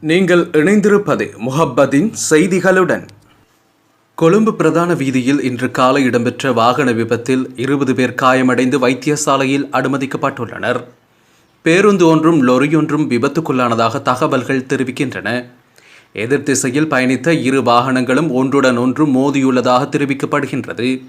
நீங்கள் இணைந்திருப்பது முஹப்பதின் செய்திகளுடன். கொழும்பு பிரதான வீதியில் இன்று காலை இடம்பெற்ற வாகன விபத்தில் இருபது பேர் காயமடைந்து வைத்தியசாலையில் அனுமதிக்கப்பட்டுள்ளனர். பேருந்து ஒன்றும் லொரியொன்றும் விபத்துக்குள்ளானதாக தகவல்கள் தெரிவிக்கின்றன. எதிர் திசையில் பயணித்த இரு வாகனங்களும் ஒன்றுடன் ஒன்று மோதியுள்ளதாக தெரிவிக்கப்படுகின்றது.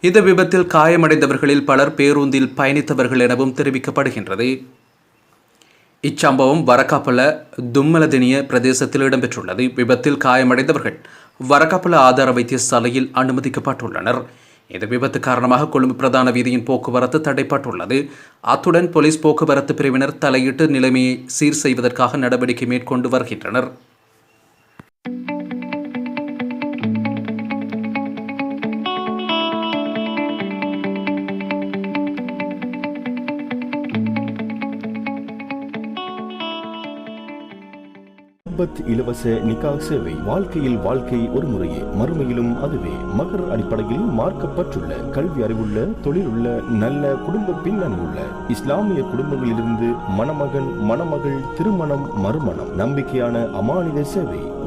இந்த விபத்தில் காயமடைந்தவர்களில் பலர் பேருந்தில் பயணித்தவர்கள் எனவும் தெரிவிக்கப்படுகின்றது. இச்சம்பவம் வரக்காப்பல தும்மலதினிய பிரதேசத்தில் இடம்பெற்றுள்ளது. விபத்தில் காயமடைந்தவர்கள் வரக்காப்பல ஆதார வைத்தியசாலையில் அனுமதிக்கப்பட்டுள்ளனர். இந்த விபத்து காரணமாக கொழும்பு பிரதான வீதியின் போக்குவரத்து தடைப்பட்டுள்ளது. அத்துடன் போலீஸ் போக்குவரத்து பிரிவினர் தலையிட்டு நிலைமையை சீர் செய்வதற்காக நடவடிக்கை மேற்கொண்டு வருகின்றனர். முஹப்பத் இலவச நிகா சேவை. வாழ்க்கையில் வாழ்க்கை ஒரு முறையே. மறுமையிலும் அதுவே. மகர் அடிப்படையில் மார்க்கப்பட்டுள்ள கல்வி அறிவுள்ள தொழிலுள்ள நல்ல குடும்ப பின்னணி உள்ள இஸ்லாமிய குடும்பங்களிலிருந்து மணமகன் மணமகள் திருமணம் மறுமணம். நம்பிக்கையான அமானித சேவை.